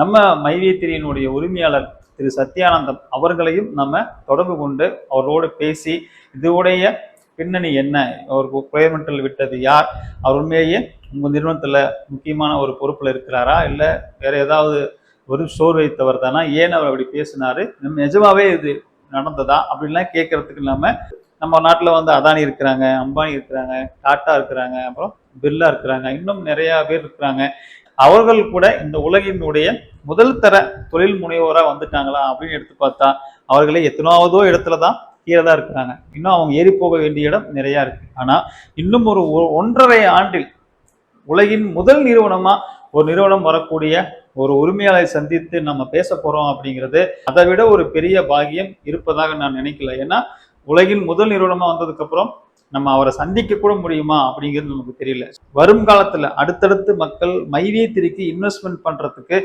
நம்ம மைவேத்திரியினுடைய உரிமையாளர் திரு சத்யானந்தம் அவர்களையும் நம்ம தொடர்பு கொண்டு அவரோடு பேசி இதோடைய பின்னணி என்ன? அவருக்கு குறைமெண்டல் விட்டது யார்? அவர் உண்மையிலேயே உங்கள் நிறுவனத்தில் முக்கியமான ஒரு பொறுப்பில் இருக்கிறாரா? இல்லை வேற ஏதாவது ஒரு சோர் வைத்தவர் தானா? ஏன் அவர் அப்படி பேசினாரு? நம்ம நிஜமாவே இது நடந்ததா? அப்படின்லாம் கேட்கறதுக்கு இல்லாமல் நம்ம நாட்டில் வந்து அதானி இருக்கிறாங்க அம்பானி இருக்கிறாங்க டாட்டா இருக்கிறாங்க அப்புறம் பிர்லா இருக்கிறாங்க இன்னும் நிறையா பேர் இருக்கிறாங்க. அவர்கள் கூட இந்த உலகினுடைய முதல் தர தொழில் முனைவோராக வந்துட்டாங்களா அப்படின்னு எடுத்து பார்த்தா அவர்களே எத்தனாவதோ இடத்துல தான் கீழே தான் இருக்கிறாங்க. இன்னும் அவங்க ஏறி போக வேண்டிய இடம் நிறையா இருக்கு. ஆனால் இன்னும் ஒரு ஒ- ஒன்றரை ஆண்டில் உலகின் முதல் நிறுவனமாக ஒரு நிறுவனம் வரக்கூடிய ஒரு உரிமையாளரை சந்தித்து நம்ம பேச போகிறோம் அப்படிங்கிறது அதை விட ஒரு பெரிய பாகியம் இருப்பதாக நான் நினைக்கல. ஏன்னா உலகின் முதல் நிறுவனமாக வந்ததுக்கப்புறம் நம்ம அவரை சந்திக்க கூட முடியுமா அப்படிங்கிறது நமக்கு தெரியல. வருங்காலத்தில் அடுத்தடுத்து மக்கள் மைவேத்திரிக்கு இன்வெஸ்ட்மெண்ட் பண்ணுறதுக்கு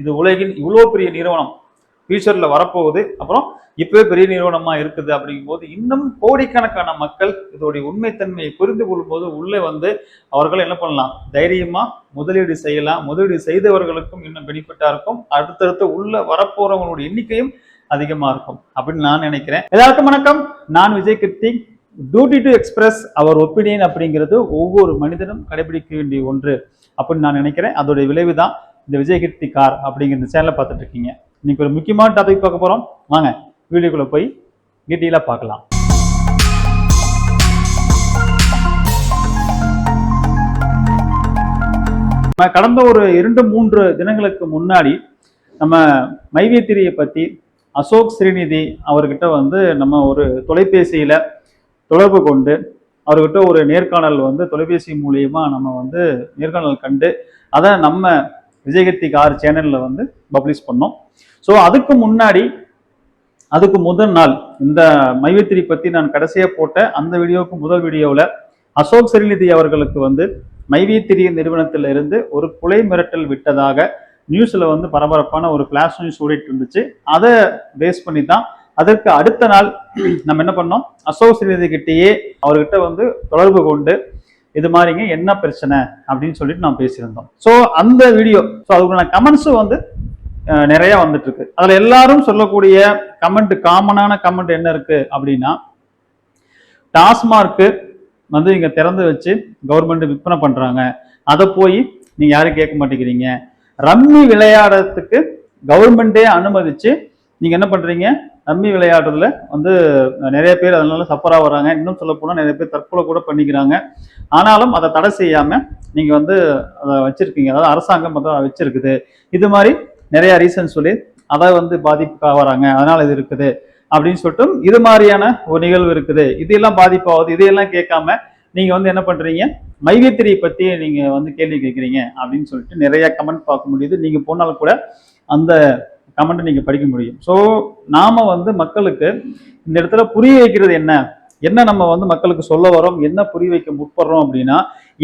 இது உலகின் இவ்வளோ பெரிய நிறுவனம் ஃபியூச்சரில் வரப்போகுது. அப்புறம் இப்பவே பெரிய நிறுவனமாக இருக்குது அப்படிங்கும்போது இன்னும் கோடிக்கணக்கான மக்கள் இதோடைய உண்மைத்தன்மையை புரிந்து கொள்ளும்போது உள்ளே வந்து அவர்கள் என்ன பண்ணலாம்? தைரியமாக முதலீடு செய்யலாம். முதலீடு செய்தவர்களுக்கும் இன்னும் பெனிஃபிட்டாக இருக்கும். அடுத்தடுத்து உள்ளே வரப்போகிறவங்களுடைய எண்ணிக்கையும் அதிகமாக இருக்கும் அப்படின்னு நான் நினைக்கிறேன். எல்லாருக்கும் வணக்கம். நான் Vijay Krithik duty to express our opinion அப்படிங்கிறது ஒவ்வொரு மனிதனும் கடைபிடிக்க வேண்டிய ஒன்று அப்படின்னு நான் நினைக்கிறேன். அதோடைய விளைவு தான் இந்த விஜயகீர்த்தி கார் அப்படிங்கிற இந்த சேனலை பார்த்துட்டு இருக்கீங்க இன்னைக்கு ஒரு முக்கியமான டாபிக் பார்க்க போகிறோம் வாங்க வீடியோக்குள்ளே போய் டீட்டெயிலாக பார்க்கலாம். நம்ம கடந்த ஒரு இரண்டு மூன்று தினங்களுக்கு முன்னாடி நம்ம மைவேத்திரியை பற்றி அசோக் ஸ்ரீநிதி அவர்கிட்ட வந்து நம்ம ஒரு தொலைபேசியில் தொடர்பு கொண்டு அவர்கிட்ட ஒரு நேர்காணல் வந்து தொலைபேசி மூலியமா நம்ம வந்து நேர்காணல் கண்டு அதை நம்ம விஜயகத்தி கார் சேனலில் வந்து பப்ளிஷ் பண்ணோம். ஸோ அதுக்கு முன்னாடி அதுக்கு முதல் நாள் இந்த மைவித்திரி பற்றி நான் கடைசியாக போட்ட அந்த வீடியோவுக்கு முதல் வீடியோவில் அசோக் செரிநிதி அவர்களுக்கு வந்து மைவித்திரி நிறுவனத்தில் இருந்து ஒரு கொலை மிரட்டல் விட்டதாக நியூஸில் வந்து பரபரப்பான ஒரு ஃபிளாஷ் நியூஸ் ஓடிட்டு இருந்துச்சு. அதை பேஸ் பண்ணி தான் அதற்கு அடுத்த நாள் நம்ம என்ன பண்ணோம்? அசோக் கிட்டேயே அவர்கிட்ட வந்து தொடர்பு கொண்டு இது மாதிரிங்க என்ன பிரச்சனை? அப்படின்னு சொல்லிட்டு நான் பேசியிருந்தோம். ஸோ அந்த வீடியோ ஸோ அதுக்குள்ள கமெண்ட்ஸும் வந்து நிறைய வந்துட்டு இருக்கு அதில் எல்லாரும் சொல்லக்கூடிய கமெண்ட் காமனான கமெண்ட் என்ன இருக்கு அப்படின்னா டாஸ்மார்க்கு வந்து இங்க திறந்து வச்சு கவர்மெண்ட் விற்பனை பண்றாங்க. அதை போய் நீங்க யாரும் கேட்க மாட்டேங்கிறீங்க. ரம்மி விளையாடுறதுக்கு கவர்மெண்டே அனுமதிச்சு நீங்க என்ன பண்றீங்க? நம்பி விளையாடுறதுல வந்து நிறைய பேர் அதனால சஃபராக வராங்க இன்னும் சொல்ல நிறைய பேர் தற்கொலை கூட பண்ணிக்கிறாங்க. ஆனாலும் அதை தடை செய்யாமல் நீங்கள் வந்து அதை வச்சிருக்கீங்க. அதாவது அரசாங்கம் அதை வச்சிருக்குது. இது மாதிரி நிறைய ரீசன் சொல்லி அதை வந்து பாதிப்புக்காக வராங்க அதனால் இது இருக்குது அப்படின்னு சொல்லிட்டு இது மாதிரியான ஒரு நிகழ்வு இருக்குது. இதெல்லாம் பாதிப்பாகுது இதையெல்லாம் கேட்காம நீங்கள் வந்து என்ன பண்ணுறீங்க மைவித்திரியை பற்றி நீங்கள் வந்து கேள்வி கேட்குறீங்க அப்படின்னு சொல்லிட்டு நிறைய கமெண்ட் பார்க்க முடியுது. நீங்கள் போனாலும் கூட அந்த கமெண்ட்டை நீங்கள் படிக்க முடியும். ஸோ நாம் வந்து மக்களுக்கு இந்த இடத்துல புரிய வைக்கிறது என்ன? என்ன நம்ம வந்து மக்களுக்கு சொல்ல வரோம்? என்ன புரிய வைக்க முற்படுறோம் அப்படின்னா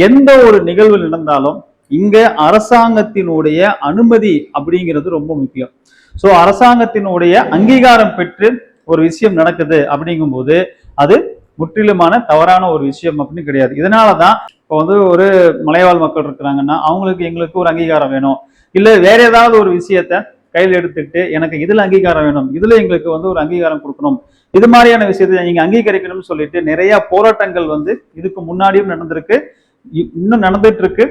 எந்த ஒரு நிகழ்வு நடந்தாலும் இங்க அரசாங்கத்தினுடைய அனுமதி அப்படிங்கிறது ரொம்ப முக்கியம். ஸோ அரசாங்கத்தினுடைய அங்கீகாரம் பெற்று ஒரு விஷயம் நடக்குது அப்படிங்கும்போது அது முற்றிலுமான தவறான ஒரு விஷயம் அப்படின்னு கிடையாது. இதனால தான் இப்போ வந்து ஒரு மலைவாழ் மக்கள் இருக்கிறாங்கன்னா அவங்களுக்கு எங்களுக்கு ஒரு அங்கீகாரம் வேணும். இல்லை வேற ஏதாவது ஒரு விஷயத்த கையில் எடுத்துக்கிட்டு எனக்கு இதுல அங்கீகாரம் வேணும் இதுல எங்களுக்கு வந்து ஒரு அங்கீகாரம் கொடுக்கணும். இது மாதிரியான விஷயத்தை நீங்க அங்கீகரிக்கணும்னு சொல்லிட்டு நிறைய போராட்டங்கள் வந்து இதுக்கு முன்னாடியும் நடந்திருக்கு. இ- இன்னும் நடந்துட்டு இருக்கு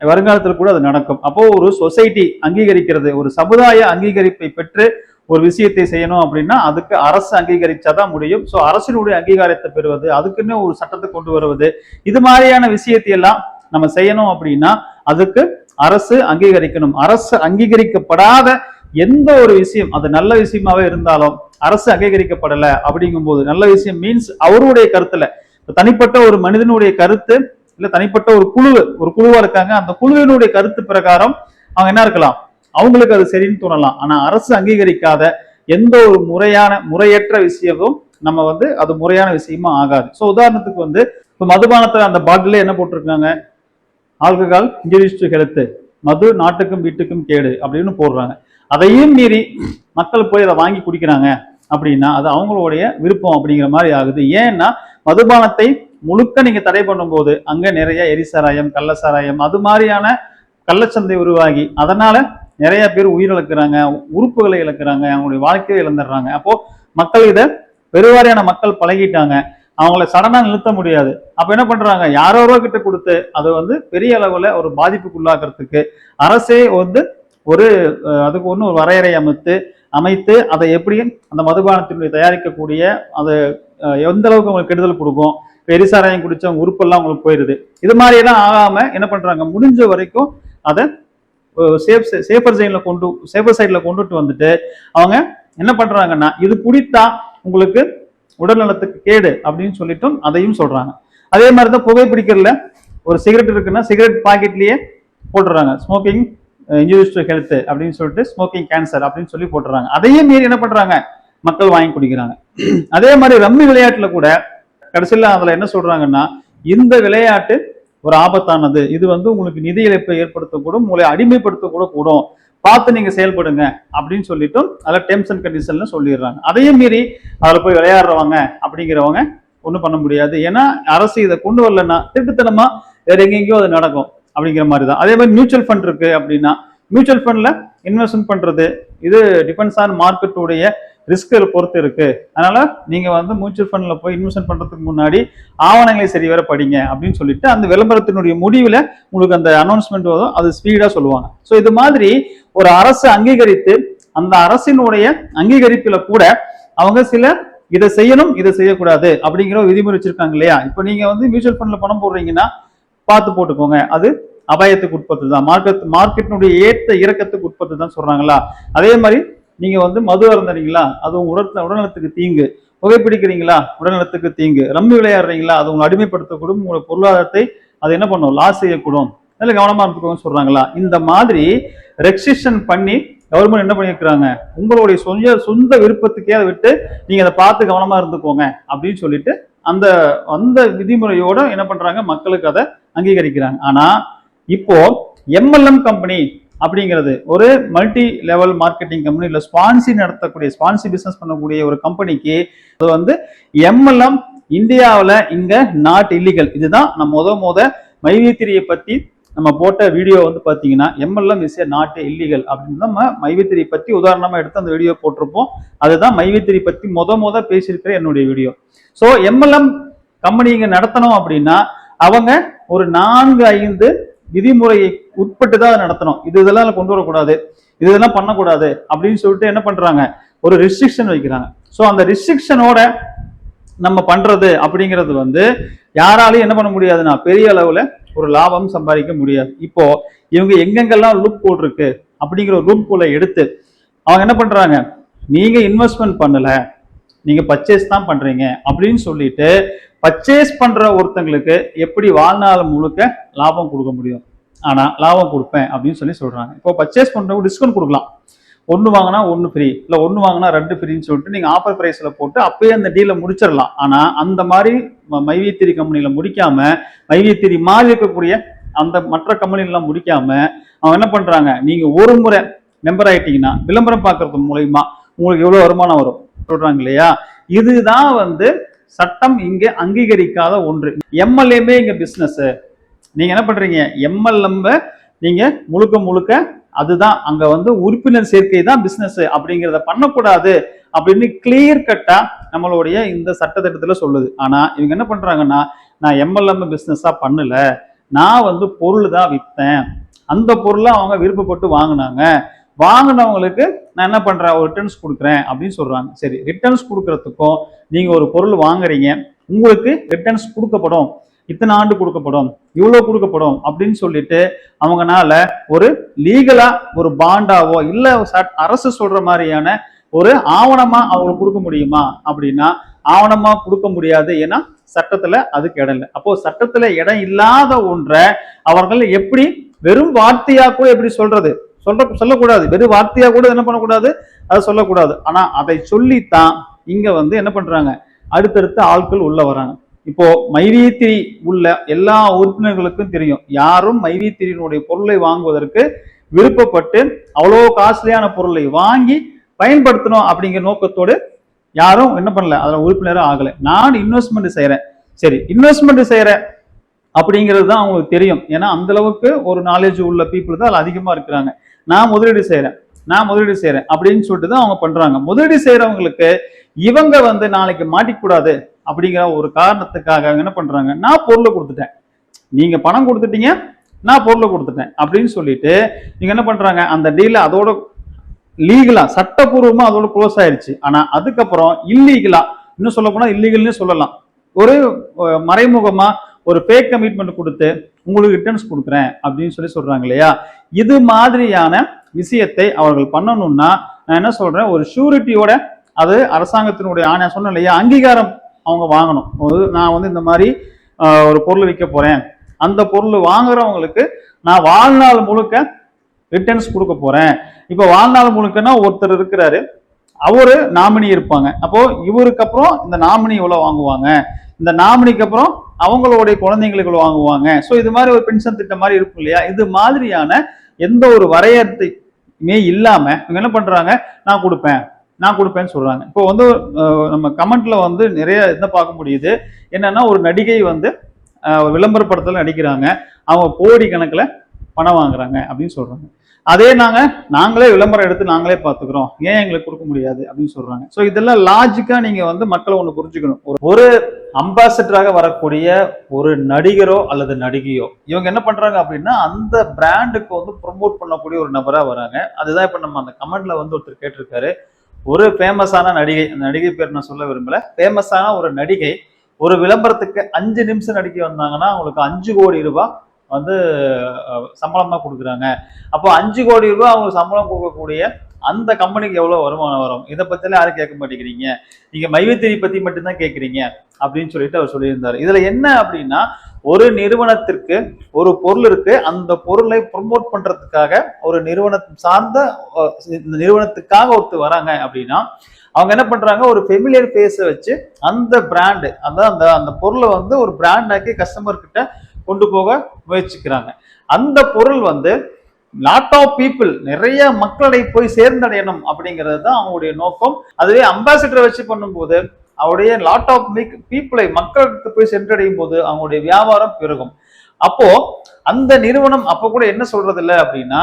வருங்காலத்தில் கூட அது நடக்கும். அப்போ ஒரு சொசைட்டி அங்கீகரிக்கிறது ஒரு சமுதாய அங்கீகரிப்பை பெற்று ஒரு விஷயத்தை செய்யணும் அப்படின்னா அதுக்கு அரசு அங்கீகரிச்சாதான் முடியும். ஸோ அரசினுடைய அங்கீகாரத்தை பெறுவது அதுக்குன்னு ஒரு சட்டத்தை கொண்டு வருவது இது மாதிரியான விஷயத்தை எல்லாம் நம்ம செய்யணும் அப்படின்னா அதுக்கு அரசு அங்கீகரிக்கணும். அரசு அங்கீகரிக்கப்படாத எந்த ஒரு விஷயம் அது நல்ல விஷயமாவே இருந்தாலும் அரசு அங்கீகரிக்கப்படல அப்படிங்கும்போது நல்ல விஷயம் மீன்ஸ் அவருடைய கருத்துல. தனிப்பட்ட ஒரு மனிதனுடைய கருத்து இல்ல தனிப்பட்ட ஒரு குழு ஒரு குழுவா இருக்காங்க. அந்த குழுவினுடைய கருத்து பிரகாரம் அவங்க என்ன இருக்கலாம்? அவங்களுக்கு அது சரின்னு தோணலாம். ஆனா அரசு அங்கீகரிக்காத எந்த ஒரு முறையான முறையற்ற விஷயமும் நம்ம வந்து அது முறையான விஷயமா ஆகாது. ஸோ உதாரணத்துக்கு வந்து இப்போ மதுபானத்துல அந்த பாட்டில என்ன போட்டிருக்காங்க? ஆல்கஹால் இன்ஜுரிஸ் டு ஹெல்த் மது நாட்டுக்கும் வீட்டுக்கும் கேடு அப்படின்னு போடுறாங்க. அதையும் மீறி மக்கள் போய் அதை வாங்கி குடிக்கிறாங்க அப்படின்னா அது அவங்களுடைய விருப்பம் அப்படிங்கிற மாதிரி ஆகுது. ஏன்னா மதுபானத்தை முழுக்க நீங்க தடை பண்ணும்போது அங்க நிறைய எரிசாராயம் கள்ளசாராயம் அது மாதிரியான கள்ளச்சந்தை உருவாகி அதனால நிறைய பேர் உயிரிழக்கிறாங்க உறுப்புகளை இழக்கிறாங்க அவங்களுடைய வாழ்க்கையை இழந்துடுறாங்க. அப்போ மக்கள் இதை பெருவாரியான மக்கள் பழகிட்டாங்க. அவங்கள சடனா நிறுத்த முடியாது. அப்ப என்ன பண்றாங்க? யாரோ கிட்ட கொடுத்து அது வந்து பெரிய அளவுல ஒரு பாதிப்புக்குள்ளாக்குறதுக்கு அரசே வந்து ஒரு அதுக்கு ஒன்று ஒரு வரையறை அமைத்து அமைத்து அதை எப்படி அந்த மதுபானத்தினுடைய தயாரிக்கக்கூடிய அது எந்த அளவுக்கு உங்களுக்கு கெடுதல் கொடுக்கும் பெரிசாராயம் குடித்தவங்க உறுப்பெல்லாம் உங்களுக்கு போயிடுது இது மாதிரி எல்லாம் ஆகாமல் என்ன பண்ணுறாங்க முடிஞ்ச வரைக்கும் அதை சேஃப் சேஃபர் சைடில் கொண்டு சேஃபர் சைடில் கொண்டுட்டு வந்துட்டு அவங்க என்ன பண்ணுறாங்கன்னா இது குடித்தா உங்களுக்கு உடல் நலத்துக்கு கேடு அப்படின்னு சொல்லிட்டும் அதையும் சொல்கிறாங்க அதே மாதிரி தான் புகைப்பிடிக்கிறதுல ஒரு சிகரெட் இருக்குன்னா சிகரெட் பாக்கெட்லேயே போட்டுடுறாங்க. ஸ்மோக்கிங் இன்ஜூரிஸ் டு ஹெல்த் அப்படின்னு சொல்லிட்டு ஸ்மோக்கிங் கேன்சர் அப்படின்னு சொல்லி போட்டுறாங்க. அதையும் மீறி என்ன பண்றாங்க? மக்கள் வாங்கி குடிக்கிறாங்க. அதே மாதிரி ரம்மி விளையாட்டுல கூட கடைசியில் அதில் என்ன சொல்றாங்கன்னா இந்த விளையாட்டு ஒரு ஆபத்தானது. இது வந்து உங்களுக்கு நிதி இழப்பை ஏற்படுத்தக்கூடும் உங்களை அடிமைப்படுத்தக்கூட கூடும். பார்த்து நீங்க செயல்படுங்க அப்படின்னு சொல்லிட்டும் அதில் டெர்ம்ஸ் அண்ட் கண்டிஷன்ல சொல்லிடுறாங்க. அதையும் மீறி அதில் போய் விளையாடுறவங்க அப்படிங்கிறவங்க ஒன்றும் பண்ண முடியாது. ஏன்னா அரசு இதை கொண்டு வரலன்னா திருட்டுத்தனமா வேற எங்கெங்கேயோ அது நடக்கும். அப்படிங்கிற மாதிரி தான் அதே மாதிரி மியூச்சுவல் ஃபண்ட் இருக்கு அப்படின்னா மியூச்சுவல் ஃபண்ட்ல இன்வெஸ்ட்மெண்ட் பண்றது இது டிபெண்ட்ஸ் ஆன் மார்க்கெட்டுடைய ரிஸ்க் பொறுத்து இருக்கு. அதனால நீங்க வந்து மியூச்சுவல் ஃபண்ட்ல போய் இன்வெஸ்ட்மெண்ட் பண்றதுக்கு முன்னாடி ஆவணங்களை சரி வர படிங்க அப்படின்னு சொல்லிட்டு அந்த விளம்பரத்தினுடைய முடிவில் உங்களுக்கு அந்த அனௌன்ஸ்மெண்ட் வரும். அது ஸ்பீடா சொல்லுவாங்க. ஸோ இது மாதிரி ஒரு அரசு அங்கீகரித்து அந்த அரசினுடைய அங்கீகரிப்புல கூட அவங்க சில இதை செய்யணும் இதை செய்யக்கூடாது அப்படிங்கிற விதிமுறை வச்சிருக்காங்க இல்லையா? இப்போ நீங்க வந்து மியூச்சுவல் ஃபண்ட்ல பணம் போடுறீங்கன்னா பார்த்து போட்டுக்கோங்க. அது அபாயத்துக்கு உட்பட்டு தான் மார்க்கெட் மார்க்கெட்டினுடைய ஏற்ற இறக்கத்துக்கு உட்பட்டு தான் சொல்றாங்களா? அதே மாதிரி நீங்க வந்து மது அருந்தறீங்களா? அது உங்க உடல் உடல்நலத்துக்கு தீங்கு. புகைப்பிடிக்கிறீங்களா? உடல்நலத்துக்கு தீங்கு. ரம்மி விளையாடுறீங்களா? அது உங்களை அடிமைப்படுத்தக்கூடும். உங்களோட பொருளாதாரத்தை அது என்ன பண்ணும்? லாஸ் செய்யக்கூடும். அதில் கவனமாக இருந்துக்கோங்க சொல்றாங்களா? இந்த மாதிரி ரெக்ஸிஷன் பண்ணி கவர்மெண்ட் என்ன பண்ணியிருக்கிறாங்க? உங்களுடைய சொந்த சொந்த விருப்பத்துக்கே அதை விட்டு நீங்கள் அதை பார்த்து கவனமாக இருந்துக்கோங்க அப்படின்னு சொல்லிட்டு அந்த அந்த விதிமுறையோட என்ன பண்ணுறாங்க மக்களுக்கு அதை அங்கீகரிக்கிறாங்க. ஆனா இப்போ எம்எல்எம் கம்பெனி அப்படிங்கிறது ஒரு மல்டி லெவல் மார்க்கெட்டிங் கம்பெனி இல்ல ஸ்பான்சி நடத்தக்கூடிய ஸ்பான்சி பிசினஸ் பண்ணக்கூடிய ஒரு கம்பெனிக்கு அது வந்து எம்எல்எம் இந்தியாவில் இங்க நாட் இல்லீகல் இதுதான் நம்ம முத முத மைவித்திரியை பத்தி நம்ம போட்ட வீடியோ வந்து பாத்தீங்கன்னா MLM is a not illegal அப்படின்னு நம்ம மைவித்திரி பத்தி உதாரணமா எடுத்து அந்த வீடியோ போட்டிருப்போம். அதுதான் மைவித்திரி பத்தி முத முத பேசியிருக்கிற என்னுடைய வீடியோ ஸோ எம்எல்எம் கம்பெனி இங்க நடத்தணும் அப்படின்னா அவங்க ஒரு நான்கு ஐந்து விதிமுறையை உட்பட்டு தான் அதை நடத்தணும். இது இதெல்லாம் கொண்டு வரக்கூடாது. இது இதெல்லாம் பண்ணக்கூடாது. அப்படின்னு சொல்லிட்டு என்ன பண்றாங்க? ஒரு ரிஸ்ட்ரிக்ஷன் வைக்கிறாங்க. ஸோ அந்த ரிஸ்ட்ரிக்ஷனோட நம்ம பண்றது அப்படிங்கிறது வந்து யாராலையும் என்ன பண்ண முடியாதுன்னா பெரிய அளவுல ஒரு லாபம் சம்பாதிக்க முடியாது. இப்போ இவங்க எங்கெங்கெல்லாம் லூப் கோல் இருக்கு அப்படிங்கிற ஒரு லூப் கோலை எடுத்து அவங்க என்ன பண்றாங்க? நீங்க இன்வெஸ்ட்மெண்ட் பண்ணல. நீங்க பர்ச்சேஸ் தான் பண்றீங்க அப்படின்னு சொல்லிட்டு பர்ச்சேஸ் பண்ணுற ஒருத்தங்களுக்கு எப்படி வாழ்நாள் முழுக்க லாபம் கொடுக்க முடியும்? ஆனால் லாபம் கொடுப்பேன் அப்படின்னு சொல்லி சொல்கிறாங்க இப்போ பர்ச்சேஸ் பண்ணுறவங்க டிஸ்கவுண்ட் கொடுக்கலாம். ஒன்று வாங்கினா ஒன்று ஃப்ரீ இல்லை ஒன்று வாங்கினா ரெண்டு ஃப்ரீன்னு சொல்லிட்டு நீங்கள் ஆஃபர் ப்ரைஸில் போட்டு அப்பயே அந்த டீலை முடிச்சிடலாம். ஆனால் அந்த மாதிரி ம- மைவித்திரி கம்பெனியில் முடிக்காம மைவித்திரி மாதிரி இருக்கக்கூடிய அந்த மற்ற கம்பெனிலாம் முடிக்காம அவங்க என்ன பண்ணுறாங்க நீங்கள் ஒரு முறை மெம்பர் ஆகிட்டீங்கன்னா விளம்பரம் பார்க்கறது மூலயமா உங்களுக்கு எவ்வளோ வருமானம் வரும்? சொல்கிறாங்க இல்லையா? இதுதான் வந்து சட்டம் இங்கே அங்கீகரிக்காத ஒன்று. எம்எல்ஏமே இங்க பிசினஸ் நீங்க என்ன பண்றீங்க? எம்எல்எம் நீங்க முழுக்க முழுக்க அதுதான் அங்க வந்து உறுப்பினர் சேர்க்கை தான் பிசினஸ் அப்படிங்கிறத பண்ணக்கூடாது அப்படின்னு கிளியர் கட்டா நம்மளுடைய இந்த சட்டத்திட்டத்துல சொல்லுது. ஆனா இவங்க என்ன பண்றாங்கன்னா நான் எம்எல்எம் பிசினஸா பண்ணல. நான் வந்து பொருள் தான் வித்தேன். அந்த பொருளை அவங்க விருப்பப்பட்டு வாங்கினாங்க. வாங்கினவங்களுக்கு நான் என்ன பண்ணுறேன் ஒரு ரிட்டர்ன்ஸ் கொடுக்குறேன் அப்படின்னு சொல்கிறாங்க சரி ரிட்டர்ன்ஸ் கொடுக்குறதுக்கும் நீங்கள் ஒரு பொருள் வாங்குறீங்க. உங்களுக்கு ரிட்டர்ன்ஸ் கொடுக்கப்படும். இத்தனை ஆண்டு கொடுக்கப்படும். இவ்வளோ கொடுக்கப்படும் அப்படின்னு சொல்லிட்டு அவங்கனால ஒரு லீகலாக ஒரு பாண்டாவோ இல்லை அரசு சொல்கிற மாதிரியான ஒரு ஆவணமாக அவங்களுக்கு கொடுக்க முடியுமா? அப்படின்னா ஆவணமாக கொடுக்க முடியாது. ஏன்னா சட்டத்தில் அதுக்கு இடம் இல்லை. அப்போது சட்டத்தில் இடம் இல்லாத ஒன்றை அவர்கள் எப்படி வெறும் வார்த்தையாக கூட எப்படி சொல்றது? சொல்ற சொல்லக்கூடாது. வெறும் வார்த்தையா கூட என்ன பண்ணக்கூடாது? அதை சொல்லக்கூடாது. ஆனா அதை சொல்லித்தான் இங்க வந்து என்ன பண்றாங்க? அடுத்தடுத்த ஆட்கள் உள்ள வராங்க. இப்போ மைவீத்திரி உள்ள எல்லா உறுப்பினர்களுக்கும் தெரியும். யாரும் மைவீத்திரியினுடைய பொருளை வாங்குவதற்கு விருப்பப்பட்டு அவ்வளோ காஸ்ட்லியான பொருளை வாங்கி பயன்படுத்தணும் அப்படிங்கிற நோக்கத்தோடு யாரும் என்ன பண்ணல அதில் உறுப்பினரும் ஆகலை. நான் இன்வெஸ்ட்மெண்ட் செய்கிறேன் சரி இன்வெஸ்ட்மெண்ட் செய்கிறேன் அப்படிங்கிறது தான் அவங்களுக்கு தெரியும். ஏன்னா அந்த அளவுக்கு ஒரு நாலேஜ் உள்ள பீப்புள் தான் அதில் அதிகமாக இருக்கிறாங்க. நான் முதலீடு செய்கிறேன் நான் முதலீடு செய்கிறேன் அப்படின்னு சொல்லிட்டு தான் அவங்க பண்றாங்க. முதலீடு செய்யறவங்களுக்கு இவங்க வந்து நாளைக்கு மாட்டிக்கூடாது அப்படிங்கிற ஒரு காரணத்துக்காக அவங்க என்ன பண்றாங்க? நான் பொருளை கொடுத்துட்டேன். நீங்க பணம் கொடுத்துட்டீங்க நான் பொருளை கொடுத்துட்டேன் அப்படின்னு சொல்லிட்டு நீங்க என்ன பண்றாங்க? அந்த டீல அதோட லீகலா சட்டப்பூர்வமா அதோட க்ளோஸ் ஆயிருச்சு. ஆனா அதுக்கப்புறம் இல்லீகலா இன்னும் சொல்ல போனா இல்லீகல்னு சொல்லலாம். ஒரு மறைமுகமாக மறைமுகமா ஒரு பேக் கமிட்மெண்ட் கொடுத்து உங்களுக்கு ரிட்டர்ன்ஸ் கொடுக்குறேன் அப்படின்னு சொல்லி சொல்றாங்க இல்லையா? இது மாதிரியான விஷயத்தை அவர்கள் பண்ணணும்னா நான் என்ன சொல்றேன்? ஒரு ஷூரிட்டியோட அது அரசாங்கத்தினுடைய ஆணையா சொன்னேன் இல்லையா அங்கீகாரம் அவங்க வாங்கணும். நான் வந்து இந்த மாதிரி ஒரு பொருள் விற்க போறேன். அந்த பொருள் வாங்குறவங்களுக்கு நான் வாழ்நாள் முழுக்க ரிட்டர்ன்ஸ் கொடுக்க போறேன். இப்போ வாழ்நாள் முழுக்கன்னா ஒருத்தர் இருக்கிறாரு அவரு நாமினி இருப்பாங்க. அப்போ இவருக்கு அப்புறம் இந்த நாமினி இவ்வளவு வாங்குவாங்க? இந்த நாமினிக்கு அப்புறம் அவங்களுடைய குழந்தைங்களுக்கு வாங்குவாங்க. ஸோ இது மாதிரி ஒரு பென்ஷன் திட்டம் மாதிரி இருக்கும் இல்லையா? இது மாதிரியான எந்த ஒரு வரையறையுமே இல்லாம இவங்க என்ன பண்றாங்க? நான் கொடுப்பேன் நான் கொடுப்பேன்னு சொல்றாங்க. இப்போ வந்து நம்ம கமெண்ட்ல வந்து நிறைய இதை பார்க்க முடியுது? என்னன்னா ஒரு நடிகை வந்து அஹ், விளம்பர படத்துல நடிக்கிறாங்க. அவங்க கோடி கணக்குல பணம் வாங்குறாங்க அப்படின்னு சொல்றாங்க. அதே நாங்க நாங்களே விளம்பரம் எடுத்து நாங்களே பாத்துக்கிறோம் ஏன் எங்களுக்கு கொடுக்க முடியாது அப்படின்னு சொல்றாங்க. சோ இதெல்லாம் லாஜிக்கா நீங்க வந்து மக்களை ஒண்ணு புரிஞ்சுக்கணும். ஒரு- ஒரு வரக்கூடிய ஒரு நடிகரோ அல்லது நடிகையோ இவங்க என்ன பண்றாங்க அப்படின்னா அந்த பிராண்டுக்கு வந்து ப்ரொமோட் பண்ணக்கூடிய ஒரு நபரா வராங்க. அதுதான் இப்ப நம்ம அந்த கமெண்ட்ல வந்து ஒருத்தர் கேட்டிருக்காரு. ஒரு ஃபேமஸான நடிகை அந்த நடிகை பேர் நான் சொல்ல விரும்பல. ஃபேமஸான ஒரு நடிகை ஒரு விளம்பரத்துக்கு அஞ்சு நிமிஷம் நடிக்க வந்தாங்கன்னா அவங்களுக்கு அஞ்சு கோடி ரூபாய் வந்து சம்பளமாக கொடுக்குறாங்க. அப்போ அஞ்சு கோடி ரூபாய் அவங்க சம்பளம் கொடுக்கக்கூடிய அந்த கம்பெனிக்கு எவ்வளோ வருமானம் வரும்? இதை பற்றிலாம் யாரும் கேட்க மாட்டேங்கிறீங்க. நீங்கள் மைவத்திரி பற்றி மட்டும்தான் கேட்குறீங்க அப்படின்னு சொல்லிட்டு அவர் சொல்லியிருந்தார். இதில் என்ன அப்படின்னா ஒரு நிறுவனத்திற்கு ஒரு பொருள் இருக்கு. அந்த பொருளை ப்ரொமோட் பண்ணுறதுக்காக ஒரு நிறுவனம் சார்ந்த இந்த நிறுவனத்துக்காக ஒருத்தர் வராங்க அப்படின்னா அவங்க என்ன பண்ணுறாங்க ஒரு ஃபெமிலியர் ஃபேஸை வச்சு அந்த பிராண்டு அந்த அந்த அந்த பொருளை வந்து ஒரு பிராண்டாக்கி கஸ்டமர்கிட்ட கொண்டு போக முயற்சிக்கிறாங்க. அந்த பொருள் வந்து லாட் ஆஃப் பீப்புள் நிறைய மக்களை போய் சேர்ந்தடையணும் அப்படிங்கிறது தான் அவங்களுடைய நோக்கம். அதுவே அம்பாசிடரை வச்சு பண்ணும்போது அவருடைய லாட் ஆஃப் பீப்புளை மக்களுக்கு போய் சென்றடையும் போது அவங்களுடைய வியாபாரம் பெருகும். அப்போ அந்த நிறுவனம் அப்ப கூட என்ன சொல்றது இல்லை அப்படின்னா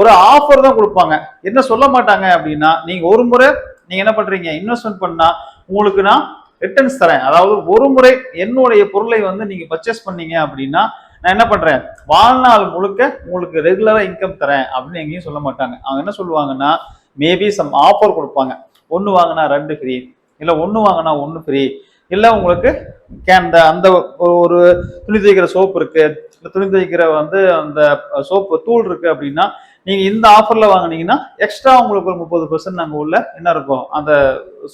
ஒரு ஆஃபர் தான் கொடுப்பாங்க. என்ன சொல்ல மாட்டாங்க அப்படின்னா நீங்க ஒரு முறை நீங்க என்ன பண்றீங்க? இன்வெஸ்ட்மெண்ட் பண்ணா உங்களுக்கு நான் ரிட்டர்ன்ஸ் தரேன். அதாவது ஒரு முறை என்னுடைய பொருளை வந்து நீங்க பர்ச்சேஸ் பண்ணீங்க அப்படின்னா நான் என்ன பண்றேன்? வாழ்நாள் முழுக்க உங்களுக்கு ரெகுலரா இன்கம் தரேன் அப்படின்னு எங்கேயும் சொல்ல மாட்டாங்க. அவங்க என்ன சொல்லுவாங்கன்னா மேபி சம் ஆஃபர் கொடுப்பாங்க. ஒன்று வாங்கினா ரெண்டு ஃப்ரீ இல்லை ஒன்று வாங்கினா ஒன்று ஃப்ரீ இல்லை உங்களுக்கு கேன் அந்த அந்த ஒரு துணி துவைக்கிற சோப்பு இருக்கு. இல்லை துணி துவைக்கிற வந்து அந்த சோப்பு தூள் இருக்கு அப்படின்னா நீங்க இந்த ஆஃபர்ல வாங்குனீங்கன்னா எக்ஸ்ட்ரா உங்களுக்கு ஒரு முப்பது பெர்சன்ட் நாங்க உள்ள என்ன இருக்கும் அந்த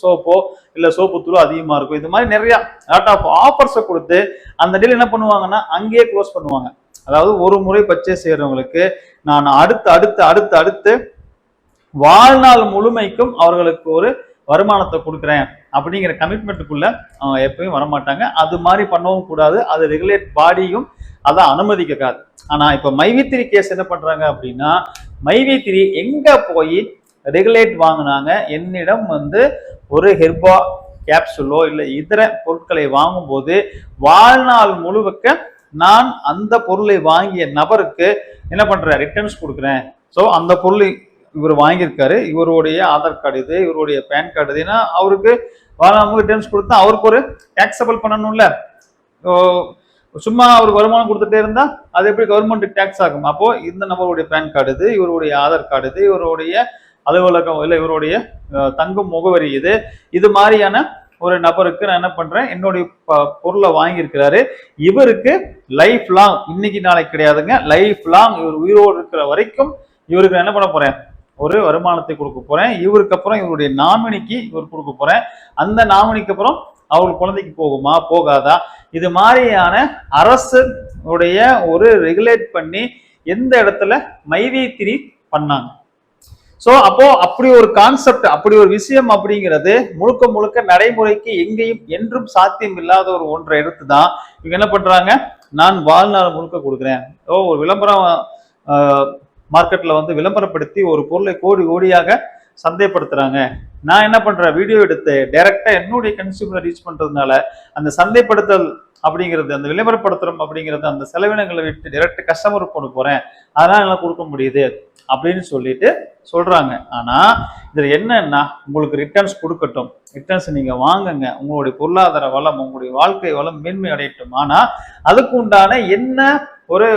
சோப்போ இல்ல சோப்பு தூளோ அதிகமா இருக்கும் இது மாதிரி நிறைய லாட் ஆஃப் ஆஃபர்ஸை கொடுத்து அந்த டீல் என்ன பண்ணுவாங்கன்னா அங்கேயே க்ளோஸ் பண்ணுவாங்க. அதாவது ஒரு முறை பர்ச்சேஸ் செய்யறவங்களுக்கு நான் அடுத்து அடுத்து அடுத்து அடுத்து வாழ்நாள் முழுமைக்கும் அவர்களுக்கு ஒரு வருமானத்தை கொடுக்குறேன் அப்படிங்கிற கமிட்மெண்ட்டுக்குள்ள அவங்க எப்பயும் வரமாட்டாங்க. அது மாதிரி பண்ணவும் கூடாது. அது ரெகுலேட் பாடியும் அதை அனுமதிக்காது ஆனால் இப்போ மைவித்திரி கேஸ் என்ன பண்ணுறாங்க அப்படின்னா மைவித்திரி எங்கே போய் ரெகுலேட் வாங்கினாங்க? என்னிடம் வந்து ஒரு ஹெர்பா கேப்சுலோ இல்லை இதர பொருட்களை வாங்கும்போது வாழ்நாள் முழுவக்க நான் அந்த பொருளை வாங்கிய நபருக்கு என்ன பண்ணுறேன் ரிட்டர்ன்ஸ் கொடுக்குறேன். ஸோ அந்த பொருளை இவர் வாங்கியிருக்காரு. இவருடைய ஆதார் கார்டு இது இவருடைய பேன் கார்டு இது. ஏன்னா அவருக்கு வாழாமல் ரிட்டர்ன்ஸ் கொடுத்தா அவருக்கு ஒரு டேக்ஸபிள் பண்ணணும்ல. ஓ, சும்மா அவருக்கு வருமானம் கொடுத்துட்டே இருந்தா அது எப்படி கவர்மெண்ட் டேக்ஸ் ஆகும்? அப்போ இந்த நபருடைய பேன் கார்டு இது இவருடைய ஆதார் கார்டு இது இவருடைய அலுவலகம் இல்லை இவருடைய தங்கும் முகவரி இது. இது மாதிரியான ஒரு நபருக்கு நான் என்ன பண்றேன் என்னுடைய ப- பொருளை வாங்கியிருக்கிறாரு. இவருக்கு லைஃப் லாங் இன்னைக்கு நாளைக்கு கிடையாதுங்க லைஃப் லாங் இவர் உயிரோடு இருக்கிற வரைக்கும் இவருக்கு நான் என்ன பண்ண போறேன்? ஒரு வருமானத்தை கொடுக்க போறேன். இவருக்கு அப்புறம் இவருடைய நாமினிக்கு இவர் கொடுக்க போறேன். அந்த நாமினிக்கு அப்புறம் அவர் குழந்தைக்கு போகுமா போகாதா? இது மாதிரியான அரசு உடைய ஒரு ரெகுலேட் பண்ணி எந்த இடத்துல மைவீத்திரி பண்ணாங்க. ஸோ அப்போ அப்படி ஒரு கான்செப்ட் அப்படி ஒரு விஷயம் அப்படிங்கிறது முழுக்க முழுக்க நடைமுறைக்கு எங்கேயும் என்றும் சாத்தியம் இல்லாத ஒரு ஒன்றை எடுத்து தான் இவங்க என்ன பண்றாங்க? நான் வாழ்நாள் முழுக்க கொடுக்குறேன். ஓ ஒரு விளம்பரம் மார்க்கெட்டில் வந்து விளம்பரப்படுத்தி ஒரு பொருளை கோடி கோடியாக சந்தைப்படுத்துறாங்க. நான் என்ன பண்றேன்? வீடியோ எடுத்து டைரக்டா என்னுடைய கன்சியூமரை ரீச் பண்றதுனால அந்த சந்தைப்படுத்தல் அப்படிங்கிறது அந்த விளம்பரப்படுத்துறோம் அப்படிங்கிறது அந்த செலவினங்களை விட்டு டைரக்ட் கஸ்டமருக்கு கொண்டு போறேன். அதெல்லாம் என்னால் கொடுக்க முடியுது அப்படின்னு சொல்லிட்டு சொல்றாங்க. ஆனா இதுல என்னன்னா உங்களுக்கு ரிட்டர்ன்ஸ் கொடுக்கட்டும். ரிட்டர்ன்ஸ் நீங்க வாங்குங்க. உங்களுடைய பொருளாதார வளம் உங்களுடைய வாழ்க்கை வளம் மேன்மை அடையட்டும். ஆனா அதுக்கு உண்டான என்ன ஒரு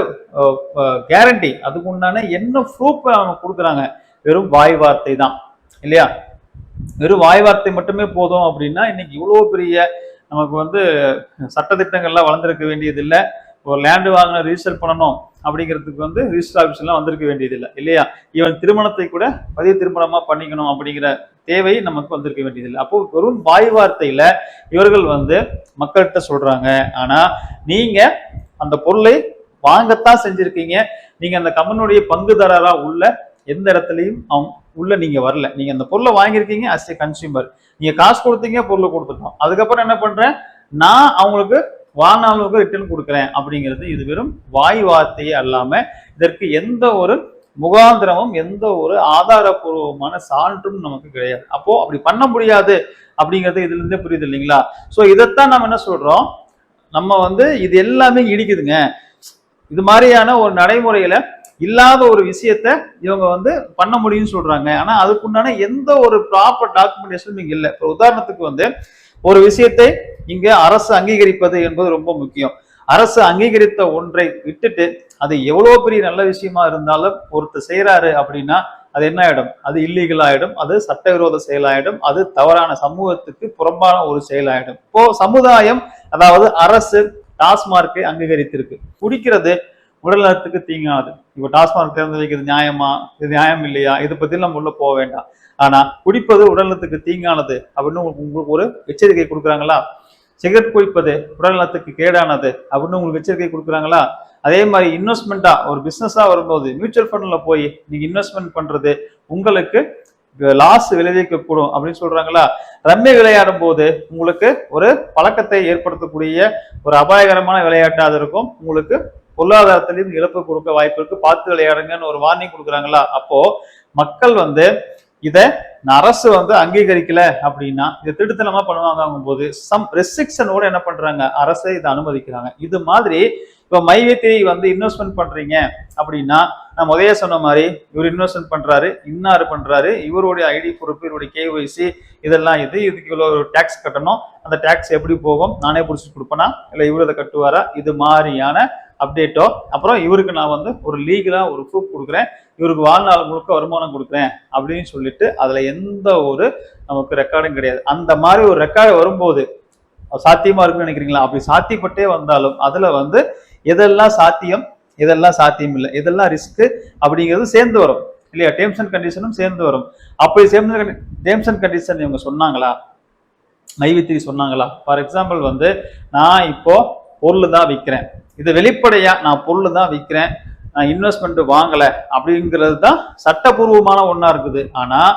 கேரண்டி அதுக்கு உண்டான என்ன ப்ரூஃப் அவங்க கொடுக்குறாங்க? வெறும் வாய் வார்த்தை தான். இல்லையா? வெறும் வாய் வார்த்தை மட்டுமே போதும் அப்படின்னா இன்னைக்கு இவ்வளோ பெரிய நமக்கு வந்து சட்டத்திட்டங்கள்லாம் வளர்ந்துருக்க வேண்டியதில்லை. ஒரு லேண்டு வாங்கின ரிஜிஸ்டர் பண்ணணும் அப்படிங்கிறதுக்கு வந்து ரிஜிஸ்டர் ஆஃபீஸ்லாம் வந்திருக்க வேண்டியதில்லை இல்லையா? இவன் திருமணத்தை கூட பதிவு திருமணமாக பண்ணிக்கணும் அப்படிங்கிற தேவை நமக்கு வந்திருக்க வேண்டியதில்லை. அப்போ வெறும் வாய் வார்த்தையில் இவர்கள் வந்து மக்கள்கிட்ட சொல்கிறாங்க ஆனால் நீங்கள் அந்த பொருளை வாங்கத்தான் செஞ்சுருக்கீங்க. நீங்கள் அந்த கம்பெனியுடைய பங்குதாரராக உள்ள எந்த இடத்துலையும் அவங்க உள்ள நீங்க வரல. நீங்க அந்த பொருளை வாங்கியிருக்கீங்க அஸ் ஏ கன்சியூமர் நீங்க காசு கொடுத்தீங்க பொருளை கொடுத்துட்டோம். அதுக்கப்புறம் என்ன பண்றேன்? நான் அவங்களுக்கு வாழ்நாளுக்கு ரிட்டர்ன் கொடுக்குறேன் அப்படிங்கிறது இது வெறும் வாய் வார்த்தையே அல்லாம இதற்கு எந்த ஒரு முகாந்திரமும் எந்த ஒரு ஆதாரபூர்வமான சான்றும் நமக்கு கிடையாது. அப்போ அப்படி பண்ண முடியாது அப்படிங்கிறது இதுல இருந்தே புரியுது இல்லைங்களா? சோ இதைத்தான் நம்ம என்ன சொல்றோம்? நம்ம வந்து இது எல்லாமே இடிக்குதுங்க. இது மாதிரியான ஒரு நடைமுறையில இல்லாத ஒரு விஷயத்த இவங்க வந்து பண்ண முடியும்னு சொல்றாங்க. ஆனா அதுக்குண்டான எந்த ஒரு ப்ராப்பர் டாக்குமெண்டேஷனும் இங்க இல்லை. இப்போ உதாரணத்துக்கு வந்து ஒரு விஷயத்தை இங்க அரசு அங்கீகரிப்பது என்பது ரொம்ப முக்கியம். அரசு அங்கீகரித்த ஒன்றை விட்டுட்டு அது எவ்வளவு பெரிய நல்ல விஷயமா இருந்தாலும் ஒருத்தர் செய்யறாரு அப்படின்னா அது என்ன ஆயிடும்? அது இல்லீகல் ஆயிடும். அது சட்டவிரோத செயலாயிடும். அது தவறான சமூகத்துக்கு புறம்பான ஒரு செயலாயிடும். இப்போ சமுதாயம் அதாவது அரசு டாஸ்மார்க்கை அங்கீகரித்திருக்கு. குடிக்கிறது உடல் நலத்துக்கு தீங்கானது இப்போ டாஸ்மாக் திறந்து வைக்கிறது நியாயமா? இது நியாயம் இல்லையா? இதை பத்தி நம்ம உள்ள போக வேண்டாம். ஆனா குடிப்பது உடல் நலத்துக்கு தீங்கானது அப்படின்னு உங்களுக்கு உங்களுக்கு ஒரு எச்சரிக்கை கொடுக்குறாங்களா? சிகரெட் குடிப்பது உடல் நலத்துக்கு கேடானது அப்படின்னு உங்களுக்கு எச்சரிக்கை கொடுக்குறாங்களா? அதே மாதிரி இன்வெஸ்ட்மெண்ட்டா ஒரு பிசினஸா வரும்போது மியூச்சுவல் ஃபண்ட்ல போய் நீங்க இன்வெஸ்ட்மெண்ட் பண்றது உங்களுக்கு லாஸ் விளைவிக்க கூடும் அப்படின்னு சொல்றாங்களா? ரம்மி விளையாடும் போது உங்களுக்கு ஒரு பழக்கத்தை ஏற்படுத்தக்கூடிய ஒரு அபாயகரமான விளையாட்டாக இருக்கும். உங்களுக்கு பொருளாதாரத்திலையும் இழப்பு கொடுக்க வாய்ப்பு இருக்கு. பார்த்து விளையாடுங்கன்னு ஒரு வார்னிங் கொடுக்குறாங்களா? அப்போ மக்கள் வந்து இதை அரசு வந்து அங்கீகரிக்கல அப்படின்னா இதை திடுத்தனமா பண்ணுவாங்க போது சம் ரெஸ்ட்ரிக்ஷனோட என்ன பண்றாங்க? அரசு இதை அனுமதிக்கிறாங்க. இது மாதிரி இப்போ மைவேத்திரி வந்து இன்வெஸ்ட்மெண்ட் பண்றீங்க அப்படின்னா நான் முதல்ல சொன்ன மாதிரி இவர் இன்வெஸ்ட்மெண்ட் பண்றாரு இன்னாரு பண்றாரு இவருடைய ஐடி பொறுப்பு இவருடைய கேஒய்சி இதெல்லாம் இது இதுக்கு இவ்வளோ டேக்ஸ் கட்டணும். அந்த டேக்ஸ் எப்படி போகும்? நானே பிடிச்சி கொடுப்பேனா? இல்லை இவரு அதை கட்டுவாரா? இது மாதிரியான அப்டேட்டோ அப்புறம் இவருக்கு நான் வந்து ஒரு லீகலா ஒரு ப்ரூஃப் கொடுக்குறேன். இவருக்கு வாழ்நாள் முழுக்க வருமானம் கொடுக்குறேன் அப்படின்னு சொல்லிட்டு அதுல எந்த ஒரு நமக்கு ரெக்கார்டும் கிடையாது. அந்த மாதிரி ஒரு ரெக்கார்டு வரும்போது சாத்தியமா இருக்குன்னு நினைக்கிறீங்களா? அப்படி சாத்தியப்பட்டே வந்தாலும் அதுல வந்து எதெல்லாம் சாத்தியம் எதெல்லாம் சாத்தியம் இல்லை இதெல்லாம் ரிஸ்க்கு அப்படிங்கிறது சேர்ந்து வரும். இல்லையா? டேர்ம்ஸ் அண்ட் கண்டிஷனும் சேர்ந்து வரும். அப்படி சேர்ந்து டேர்ம்ஸ் அண்ட் கண்டிஷன் இவங்க சொன்னாங்களா? நைவித்திரி சொன்னாங்களா? ஃபார் எக்ஸாம்பிள் வந்து நான் இப்போ பொருள் தான் விற்கிறேன் இது வெளிப்படையாக நான் பொருள் தான் விற்கிறேன் நான் இன்வெஸ்ட்மெண்ட் வாங்கலை அப்படிங்கிறது தான் சட்டபூர்வமான ஒன்றா இருக்குது. ஆனால்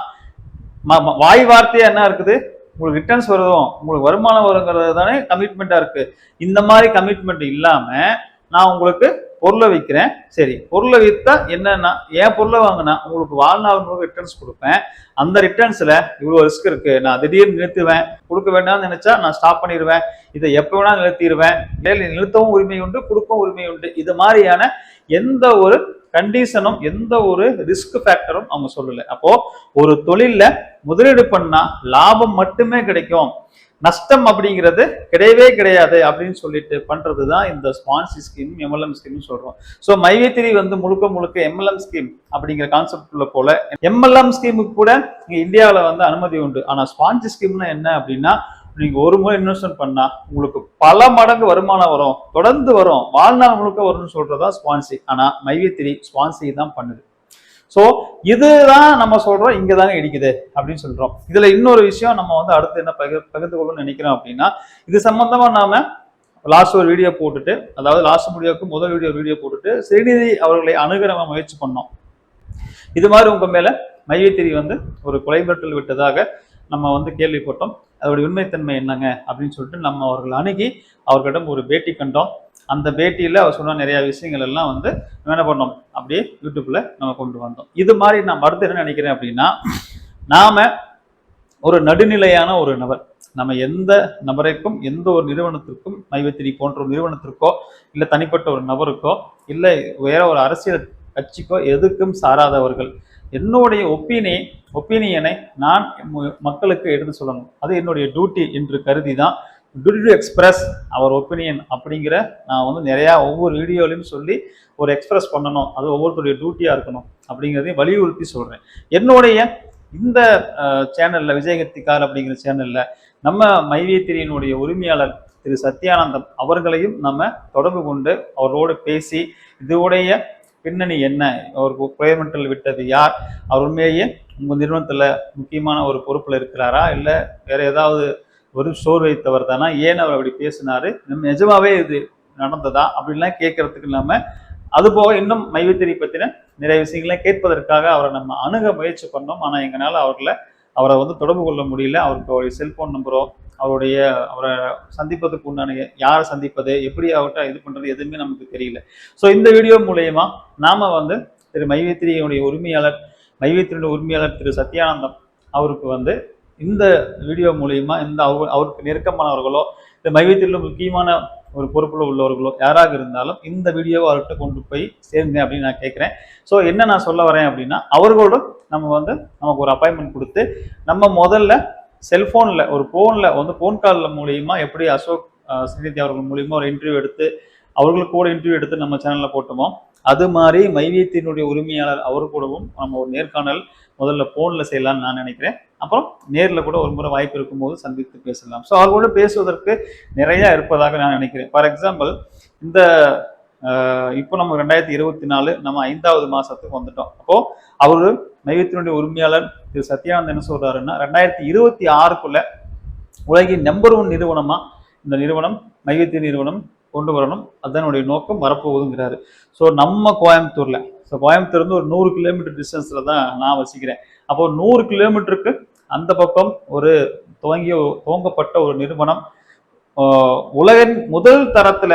ம- வாய் வார்த்தையாக என்ன இருக்குது? உங்களுக்கு ரிட்டர்ன்ஸ் வருதும் உங்களுக்கு வருமானம் வருங்கிறது தானே கமிட்மெண்ட்டாக இருக்குது இந்த மாதிரி கமிட்மெண்ட் இல்லாமல் நான் உங்களுக்கு பொருளை விற்கிறேன் சரி பொருளை விற்றா என்னன்னா என் பொருளை வாங்கினா உங்களுக்கு வாழ்நாள் முழுக்க ரிட்டர்ன்ஸ் கொடுப்பேன். அந்த ரிட்டர்ன்ஸில் இவ்வளோ ரிஸ்க் இருக்குது நான் திடீர்னு நிறுத்துவேன். கொடுக்க வேண்டாம்னு நினச்சா நான் ஸ்டாப் பண்ணிடுவேன். இதை எப்போ வேணாலும் நிறுத்திடுவேன். இல்லை நிறுத்தவும் உரிமை உண்டு கொடுக்கவும் உரிமை உண்டு. இது மாதிரியான எந்த ஒரு கண்டிஷனும் எந்த ஒரு ரிஸ்க் ஃபேக்டரும் அவங்க சொல்லலை. அப்போது ஒரு தொழிலில் முதலீடு பண்ணால் லாபம் மட்டுமே கிடைக்கும். நஷ்டம் அப்படிங்கிறது கிடையவே கிடையாது அப்படின்னு சொல்லிட்டு பண்றதுதான் இந்த ஸ்பான்சி ஸ்கீம் எம்எல்எம் ஸ்கீம் சொல்றோம். ஸோ மைவேத்திரி வந்து முழுக்க முழுக்க எம்எல்எம் ஸ்கீம் அப்படிங்கிற கான்செப்ட் உள்ள போல எம்எல்எம் ஸ்கீமுக்கு கூட இங்கே இந்தியாவில் வந்து அனுமதி உண்டு. ஆனால் ஸ்பான்சி ஸ்கீம்னா என்ன அப்படின்னா நீங்க ஒரு முறை இன்வெஸ்ட்மெண்ட் பண்ணா உங்களுக்கு பல மடங்கு வருமானம் வரும். தொடர்ந்து வரும். வாழ்நாள் முழுக்க வரும்னு சொல்றதா ஸ்பான்சி ஆனா மைவேத்திரி ஸ்பான்சி தான் பண்ணுது. ஸோ இதுதான் நம்ம சொல்றோம் இங்க தாங்க இடிக்குது அப்படின்னு சொல்றோம். இதுல இன்னொரு விஷயம் நம்ம வந்து அடுத்து என்ன பகிர் பகிர்ந்து கொள்ளணும்னு நினைக்கிறோம் அப்படின்னா இது சம்பந்தமா நாம லாஸ்ட் ஒரு வீடியோ போட்டுட்டு அதாவது லாஸ்ட் வீடியோக்கு முதல் வீடியோ வீடியோ போட்டுட்டு ஸ்ரீநிதி அவர்களை அணுக நம்ம முயற்சி பண்ணோம். இது மாதிரி உங்க மேல மையத்திரி வந்து ஒரு கொலை மிரட்டல் விட்டதாக நம்ம வந்து கேள்விப்பட்டோம். அதோடைய உண்மைத்தன்மை என்னங்க அப்படின்னு சொல்லிட்டு நம்ம அவர்கள் அணுகி அவர்களிடம் ஒரு பேட்டி கண்டோம். அந்த பேட்டியில் அவர் சொன்ன நிறைய விஷயங்கள் எல்லாம் வந்து நம்ம என்ன பண்ணோம்? அப்படியே யூடியூப்பில் நம்ம கொண்டு வந்தோம். இது மாதிரி நான் அடுத்து என்ன நினைக்கிறேன் அப்படின்னா நாம ஒரு நடுநிலையான ஒரு நபர். நம்ம எந்த நபருக்கும் எந்த ஒரு நிறுவனத்திற்கும் மைவத்திரி போன்ற ஒரு நிறுவனத்திற்கோ இல்லை தனிப்பட்ட ஒரு நபருக்கோ இல்லை வேற ஒரு அரசியல் கட்சிக்கோ எதுக்கும் சாராதவர்கள். என்னுடைய ஒப்பீனியை ஒப்பீனியனை நான் மக்களுக்கு எடுத்து சொல்லணும். அது என்னுடைய டியூட்டி என்று கருதி தான் டு எக்ஸ்பிரஸ் அவர் ஒப்பீனியன் அப்படிங்கிற நான் வந்து நிறையா ஒவ்வொரு வீடியோலையும் சொல்லி ஒரு எக்ஸ்பிரஸ் பண்ணணும். அது ஒவ்வொருத்தருடைய டியூட்டியாக இருக்கணும் அப்படிங்கிறதையும் வலியுறுத்தி சொல்கிறேன் என்னுடைய இந்த சேனலில் விஜயகத்திக்கார் அப்படிங்கிற சேனலில் நம்ம மைவேத்திரியனுடைய உரிமையாளர் திரு சத்யானந்தம் அவர்களையும் நம்ம தொடர்பு கொண்டு அவரோடு பேசி இதோடைய பின்னணி என்ன? அவருக்கு பிரேமெண்டல் விட்டது யார்? அவர் உண்மையே உங்கள் நிறுவனத்தில் முக்கியமான ஒரு பொறுப்பில் இருக்கிறாரா? இல்லை வேறு ஏதாவது ஒரு சோர் வைத்தவர் தானா? ஏன் அவர் அப்படி பேசினாரு? நிஜமாவே இது நடந்ததா? அப்படின்லாம் கேட்கறதுக்கு இல்லாம அது போக இன்னும் மைவித்திரி பத்தின நிறைய விஷயங்களை கேட்பதற்காக அவரை நம்ம அணுக முயற்சி பண்ணோம். ஆனா எங்களால் அவர்களை அவரை வந்து தொடர்பு கொள்ள முடியல. அவருக்கு அவருடைய செல்போன் நம்பரோ அவருடைய அவரை சந்திப்பதுக்கு உண்டான யாரை சந்திப்பது எப்படி அவர்கிட்ட இது பண்றது எதுவுமே நமக்கு தெரியல. ஸோ இந்த வீடியோ மூலயமா நாம வந்து திரு மைவித்திரியினுடைய உரிமையாளர் மைவித்திரியுடைய உரிமையாளர் திரு சத்யானந்தம் அவருக்கு வந்து இந்த வீடியோ மூலயமா இந்த அவ அவருக்கு நெருக்கமானவர்களோ இந்த மைவேத்திரியில் முக்கியமான ஒரு பொறுப்பில் உள்ளவர்களோ யாராக இருந்தாலும் இந்த வீடியோவை அவர்கிட்ட கொண்டு போய் சேருங்க அப்படின்னு நான் கேட்குறேன். ஸோ என்ன நான் சொல்ல வரேன் அப்படின்னா அவர்களோட நம்ம வந்து நமக்கு ஒரு அப்பாயின்மெண்ட் கொடுத்து நம்ம முதல்ல செல்ஃபோனில் ஒரு ஃபோனில் வந்து ஃபோன் காலில் மூலியமாக எப்படி அசோக் அஹ், ஸ்ரீநிதி அவர்கள் மூலியமாக ஒரு இன்டர்வியூ எடுத்து அவர்களுக்கு கூட இன்டர்வியூ எடுத்து நம்ம சேனலில் போட்டோமோ அது மாதிரி மைவியத்தினுடைய உரிமையாளர் அவர் கூடவும் நம்ம ஒரு நேர்காணல் முதல்ல ஃபோனில் செய்யலாம்னு நான் நினைக்கிறேன். அப்புறம் நேரில் கூட ஒரு முறை வாய்ப்பு இருக்கும்போது சந்தித்து பேசலாம். ஸோ அவர்களோட பேசுவதற்கு நிறைய இருப்பதாக நான் நினைக்கிறேன். ஃபார் எக்ஸாம்பிள் இந்த இப்போ நம்ம ரெண்டாயிரத்தி இருபத்தி நாலு நம்ம ஐந்தாவது மாசத்துக்கு வந்துட்டோம். அப்போ அவர் மையத்தினுடைய உரிமையாளர் திரு சத்யானந்த் என்ன சொல்றாருன்னா ரெண்டாயிரத்தி இருபத்தி ஆறுக்குள்ள உலகின் நம்பர் ஒன் நிறுவனமா இந்த நிறுவனம் மையத்திய நிறுவனம் கொண்டு வரணும். அதனுடைய நோக்கம் வரப்போகுதுங்கிறாரு. ஸோ நம்ம கோயம்புத்தூர்ல ஸோ கோயம்புத்தூர்ந்து ஒரு நூறு கிலோமீட்டர் டிஸ்டன்ஸில் தான் நான் வசிக்கிறேன். அப்போ நூறு கிலோமீட்டருக்கு அந்த பக்கம் ஒரு துவங்கிய துவங்கப்பட்ட ஒரு நிறுவனம் உலகின் முதல் தரத்துல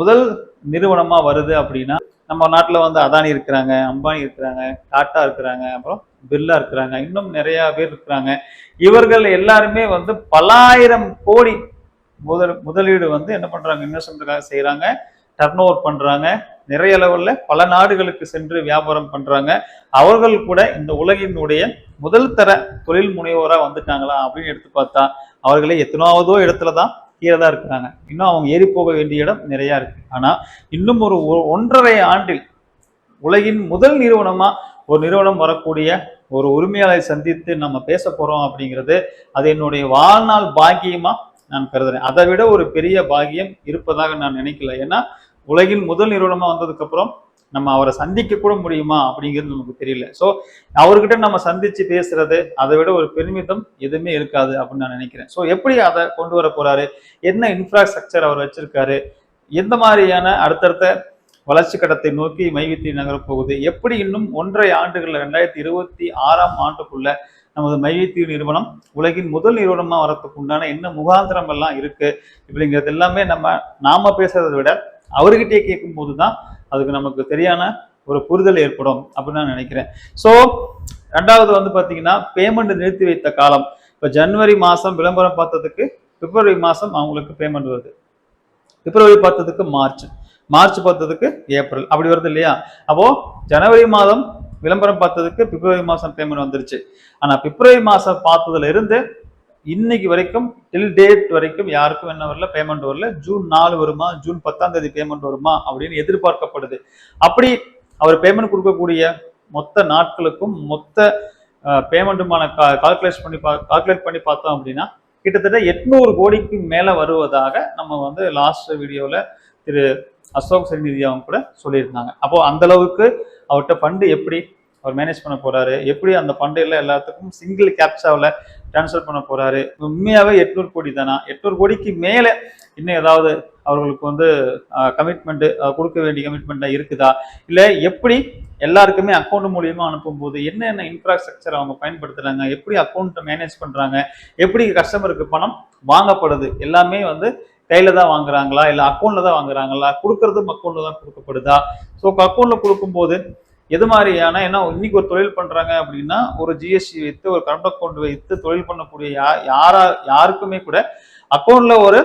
முதல் நிறுவனமா வருது அப்படின்னா நம்ம நாட்டில் வந்து அதானி இருக்கிறாங்க அம்பானி இருக்கிறாங்க டாட்டா இருக்கிறாங்க அப்புறம் பில்லா இருக்கிறாங்க இன்னும் நிறையா பேர் இருக்கிறாங்க. இவர்கள் எல்லாருமே வந்து பல்லாயிரம் கோடி முதல் முதலீடு வந்து என்ன பண்றாங்க? இன்வெஸ்ட்மெண்ட்டுக்காக செய்யறாங்க டர்ன் ஓவர் பண்றாங்க. நிறைய லெவல்ல பல நாடுகளுக்கு சென்று வியாபாரம் பண்றாங்க. அவர்கள் கூட இந்த உலகினுடைய முதல் தர தொழில் முனைவோரா வந்துட்டாங்களா அப்படின்னு எடுத்து பார்த்தா அவர்களே எத்தனாவதோ இடத்துல தான் கீழே தான் இருக்கிறாங்க இன்னும் அவங்க ஏறி போக வேண்டிய இடம் நிறைய இருக்கு. ஆனா இன்னும் ஒரு ஒ- ஒன்றரை ஆண்டில் உலகின் முதல் நிறுவனமா ஒரு நிறுவனம் வரக்கூடிய ஒரு உரிமையாளரை சந்தித்து நம்ம பேச போறோம் அப்படிங்கிறது அது என்னுடைய வாழ்நாள் பாக்கியமா நான் கருதுறேன். அதை விட ஒரு பெரிய பாகியம் இருப்பதாக நான் நினைக்கல. ஏன்னா உலகின் முதல் நிறுவனமா வந்ததுக்கு அப்புறம் நம்ம அவரை சந்திக்க கூட முடியுமா அப்படிங்கிறது நமக்கு தெரியல. ஸோ அவர்கிட்ட நம்ம சந்திச்சு பேசுறது அதை விட ஒரு பெருமிதம் எதுவுமே இருக்காது அப்படின்னு நான் நினைக்கிறேன். ஸோ எப்படி அதை கொண்டு வர போறாரு? என்ன இன்ஃப்ராஸ்ட்ரக்சர் அவர் வச்சிருக்காரு? எந்த மாதிரியான அடுத்தடுத்த வளர்ச்சி கட்டத்தை நோக்கி மைவித்தி நகரப்போகுது எப்படி இன்னும் ஒன்றரை ஆண்டுகள்ல ரெண்டாயிரத்தி இருபத்தி ஆறாம் ஆண்டுக்குள்ள நமது மைவித்தி நிறுவனம் உலகின் முதல் நிறுவனமா வரத்துக்கு உண்டான என்ன முகாந்திரம் எல்லாம் இருக்கு? இப்படிங்கிறது எல்லாமே நம்ம நாம பேசுறதை விட அவர்கிட்டயே கேட்கும் போது தான் அதுக்கு நமக்கு சரியான ஒரு புரிதல் ஏற்படும் அப்படின்னு நான் நினைக்கிறேன். ஸோ ரெண்டாவது வந்து பார்த்தீங்கன்னா பேமெண்ட் நிறுத்தி வைத்த காலம். இப்போ ஜனவரி மாதம் விளம்பரம் பார்த்ததுக்கு பிப்ரவரி மாதம் அவங்களுக்கு பேமெண்ட் வருது. பிப்ரவரி பார்த்ததுக்கு மார்ச். மார்ச் பார்த்ததுக்கு ஏப்ரல். அப்படி வருது இல்லையா? அப்போ ஜனவரி மாதம் விளம்பரம் பார்த்ததுக்கு பிப்ரவரி மாதம் பேமெண்ட் வந்துருச்சு. ஆனால் பிப்ரவரி மாதம் பார்த்ததுல இருந்து இன்னைக்கு வரைக்கும் டில் டேட் வரைக்கும் யாருக்கும் என்ன வரல பேமெண்ட் வரல. ஜூன் நாலு வருமா? ஜூன் பத்தாம் தேதி பேமெண்ட் வருமா? அப்படின்னு எதிர்பார்க்கப்படுது. அப்படி அவர் பேமெண்ட் கொடுக்கக்கூடிய மொத்த நாட்களுக்கும் மொத்த பேமெண்ட்டுமான கா கால்குலேட் பண்ணி பா கால்குலேட் பண்ணி பார்த்தோம் அப்படின்னா கிட்டத்தட்ட எட்நூறு கோடிக்கு மேலே வருவதாக நம்ம வந்து லாஸ்ட் வீடியோவில் திரு அசோக் சரிநிதி அவங்க கூட சொல்லியிருந்தாங்க. அப்போது அந்த அளவுக்கு அவர்கிட்ட ஃபண்டு எப்படி அவர் மேனேஜ் பண்ண போகிறாரு எப்படி அந்த ஃபண்டு எல்லாம் எல்லாத்துக்கும் சிங்கிள் கேப்சாவில் ட்ரான்ஸ்ஃபர் பண்ண போறாரு. உண்மையாவே எட்நூறு கோடி தானா? எட்நூறு கோடிக்கு மேல இன்னும் ஏதாவது அவர்களுக்கு வந்து கமிட்மெண்ட் கொடுக்க வேண்டிய கமிட்மெண்ட்டாக இருக்குதா? இல்லை எப்படி எல்லாருக்குமே அக்கௌண்ட் மூலியமா அனுப்பும்போது என்னென்ன இன்ஃப்ராஸ்ட்ரக்சர் அவங்க பயன்படுத்துறாங்க? எப்படி அக்கௌண்ட்டை மேனேஜ் பண்றாங்க? எப்படி கஸ்டமருக்கு பணம் வாங்கப்படுது? எல்லாமே வந்து கையில தான் வாங்குறாங்களா? இல்லை அக்கௌண்ட்ல தான் வாங்குறாங்களா? கொடுக்கறதும் அக்கௌண்ட்ல தான் கொடுக்கப்படுதா? ஸோ அக்கௌண்ட்ல கொடுக்கும்போது எது மாதிரியான ஏன்னா இன்னைக்கு ஒரு தொழில் பண்றாங்க அப்படின்னா ஒரு ஜிஎஸ்டி வைத்து ஒரு கரண்ட் அக்கௌண்ட் வைத்து தொழில் பண்ணக்கூடிய யா யாரா யாருக்குமே கூட அக்கௌண்ட்ல ஒரு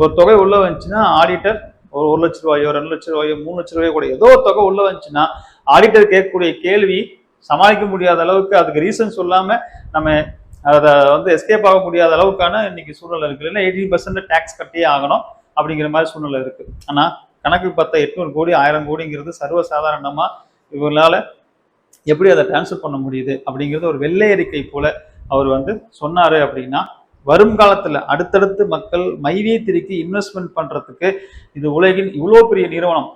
ஒரு தொகை உள்ள வந்துச்சுன்னா ஆடிட்டர் ஒரு ஒரு லட்ச ரூபாயோ ரெண்டு லட்ச ரூபாயோ மூணு லட்ச ரூபாயோ கூட ஏதோ ஒரு தொகை உள்ள வந்துச்சுன்னா ஆடிட்டர் கேட்கக்கூடிய கேள்வி சமாளிக்க முடியாத அளவுக்கு அதுக்கு ரீசன் சொல்லாம நம்ம அதை வந்து எஸ்கேப் ஆக முடியாத அளவுக்கான இன்னைக்கு சூழ்நிலை இருக்கு. இல்லைன்னா எயிட்டி பர்சன்ட் டேக்ஸ் கட்டியே ஆகணும் அப்படிங்கிற மாதிரி சூழ்நிலை இருக்கு. ஆனா கணக்கு பார்த்தா எட்நூறு கோடி ஆயிரம் கோடிங்கிறது சர்வசாதாரணமா இவங்களால எப்படி அதை டிரான்ஸ்ஃபர் பண்ண முடியுது அப்படிங்கிறது ஒரு வெள்ளை அறிக்கை போல அவர் வந்து சொன்னார் அப்படின்னா வரும் அடுத்தடுத்து மக்கள் மைவேத்திரிக்கு இன்வெஸ்ட்மெண்ட் பண்ணுறதுக்கு இது உலகின் இவ்வளோ பெரிய நிறுவனம்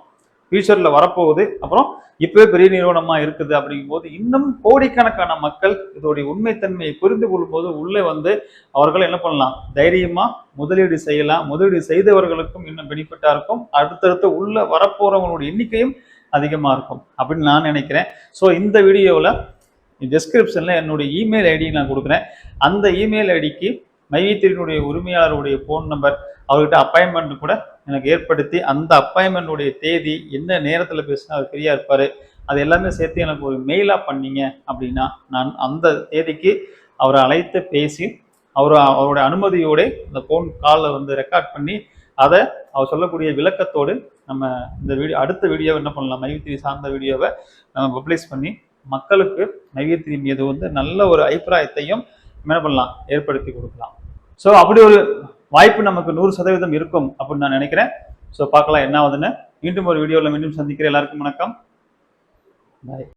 ஃபியூச்சரில் வரப்போகுது. அப்புறம் இப்போவே பெரிய நிறுவனமாக இருக்குது அப்படிங்கும்போது இன்னும் கோடிக்கணக்கான மக்கள் இதோடைய உண்மைத்தன்மையை புரிந்து கொள்ளும்போது உள்ளே வந்து அவர்கள் என்ன பண்ணலாம்? தைரியமாக முதலீடு செய்யலாம். முதலீடு செய்தவர்களுக்கும் இன்னும் பெனிஃபிட்டாக இருக்கும். அடுத்தடுத்து உள்ளே வரப்போகிறவங்களுடைய எண்ணிக்கையும் அதிகமாக இருக்கும் அப்படின்னு நான் நினைக்கிறேன். ஸோ இந்த வீடியோவில் டிஸ்கிரிப்ஷனில் என்னுடைய இமெயில் ஐடி நான் கொடுக்குறேன். அந்த இமெயில் ஐடிக்கு மையத்தினுடைய உரிமையாளருடைய ஃபோன் நம்பர் அவர்கிட்ட அப்பாயின்மெண்ட் கூட எனக்கு ஏற்படுத்தி அந்த அப்பாயின்மெண்ட்டுடைய தேதி என்ன நேரத்தில் பேசினா அவர் ஃப்ரீயாக இருப்பார் அது எல்லாமே சேர்த்து எனக்கு ஒரு மெயிலாக பண்ணீங்க அப்படின்னா நான் அந்த தேதிக்கு அவரை அழைத்து பேசி அவர் அவருடைய அனுமதியோடு அந்த ஃபோன் காலில் வந்து ரெக்கார்ட் பண்ணி அதை அவர் சொல்லக்கூடிய விளக்கத்தோடு நம்ம இந்த வீடியோ அடுத்த வீடியோவை என்ன பண்ணலாம்? மைவித்திரி சார்ந்த வீடியோவை நம்ம பப்ளிஷ் பண்ணி மக்களுக்கு மைவித்திரி மீது வந்து நல்ல ஒரு அபிப்பிராயத்தையும் என்ன பண்ணலாம்? ஏற்படுத்தி கொடுக்கலாம். ஸோ அப்படி ஒரு வாய்ப்பு நமக்கு நூறு சதவீதம் இருக்கும் அப்படின்னு நான் நினைக்கிறேன். ஸோ பார்க்கலாம் என்ன ஆகுதுன்னு. மீண்டும் ஒரு வீடியோவில் மீண்டும் சந்திக்கிறேன். எல்லாருக்கும் வணக்கம். பாய்